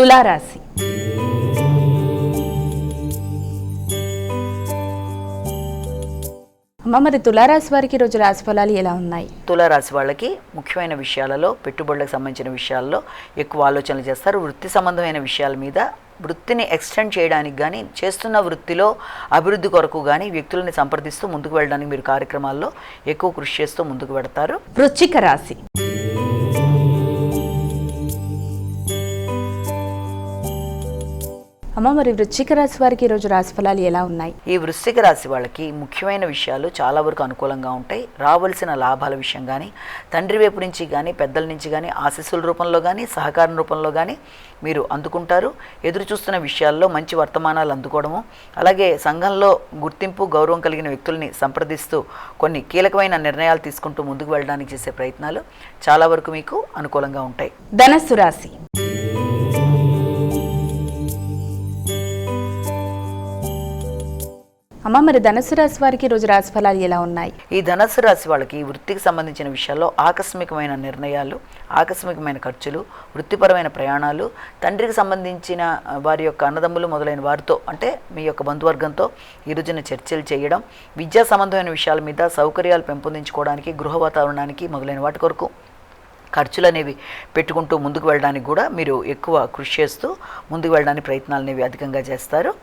తులారాశి. అమ్మ మరి తులారాశి వారికి ఈరోజు రాశి ఫలాలు ఎలా ఉన్నాయి? తులారాశి వాళ్ళకి ముఖ్యమైన విషయాలలో పెట్టుబడులకు సంబంధించిన విషయాల్లో ఎక్కువ ఆలోచనలు చేస్తారు. వృత్తి సంబంధమైన విషయాల మీద వృత్తిని ఎక్స్టెండ్ చేయడానికి కానీ చేస్తున్న వృత్తిలో అభివృద్ధి కొరకు కానీ వ్యక్తులని సంప్రదిస్తూ ముందుకు వెళ్ళడానికి మీరు కార్యక్రమాల్లో ఎక్కువ కృషి చేస్తూ ముందుకు పెడతారు వృశ్చిక రాశి. అమ్మ మరి వృశ్చిక రాశి వారికి ఈరోజు రాశి ఫలాలు ఎలా ఉన్నాయి? ఈ వృశ్చిక రాశి వాళ్ళకి ముఖ్యమైన విషయాలు చాలా వరకు అనుకూలంగా ఉంటాయి. రావాల్సిన లాభాల విషయం కానీ తండ్రి వైపు నుంచి కానీ పెద్దల నుంచి కానీ ఆశీస్సుల రూపంలో కానీ సహకారం రూపంలో కానీ మీరు అందుకుంటారు. ఎదురు చూస్తున్న విషయాల్లో మంచి వర్తమానాలు అందుకోవడము అలాగే సంఘంలో గుర్తింపు గౌరవం కలిగిన వ్యక్తుల్ని సంప్రదిస్తూ కొన్ని కీలకమైన నిర్ణయాలు తీసుకుంటూ ముందుకు వెళ్ళడానికి చేసే ప్రయత్నాలు చాలా వరకు మీకు అనుకూలంగా ఉంటాయి. ధనస్సు రాశి. అమ్మ మరి ధనుసు రాశి వారికి రోజు రాశి ఫలాలు ఎలా ఉన్నాయి? ఈ ధనుసు రాశి వాళ్ళకి వృత్తికి సంబంధించిన విషయాల్లో ఆకస్మికమైన నిర్ణయాలు ఆకస్మికమైన ఖర్చులు వృత్తిపరమైన ప్రయాణాలు తండ్రికి సంబంధించిన వారి యొక్క అన్నదమ్ములు మొదలైన వారితో అంటే మీ యొక్క బంధువర్గంతో ఈ రోజున చర్చలు చేయడం విద్యా సంబంధమైన విషయాల మీద సౌకర్యాలు పెంపొందించుకోవడానికి గృహ వాతావరణానికి మొదలైన వాటి కొరకు ఖర్చులు అనేవి పెట్టుకుంటూ ముందుకు వెళ్ళడానికి కూడా మీరు ఎక్కువ కృషి చేస్తూ ముందుకు వెళ్ళడానికి ప్రయత్నాలు అనేవి అధికంగా చేస్తారు.